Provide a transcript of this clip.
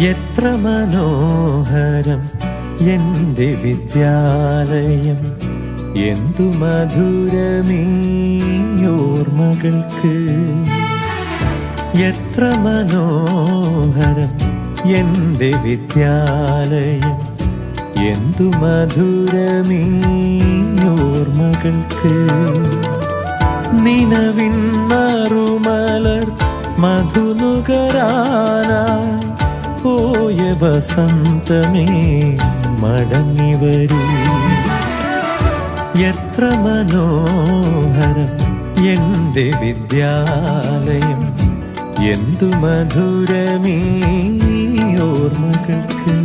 എത്ര മനോഹരം എന്റെ വിദ്യാലയം. എന്തു മധുരമീയോർമകൾക്ക് എത്ര മനോഹരം എന്റെ വിദ്യാലയം. എന്തു മധുരമീയോർമകൾക്ക് നിലവിൻ മറുമലർ മധുനുകരാനായി പോയ വസന്തമേ മടങ്ങി വരൂ. എത്ര മനോഹരം എന്റെ വിദ്യാലയം. എന്തു മധുരമീ ഓർമ്മകൾക്ക്.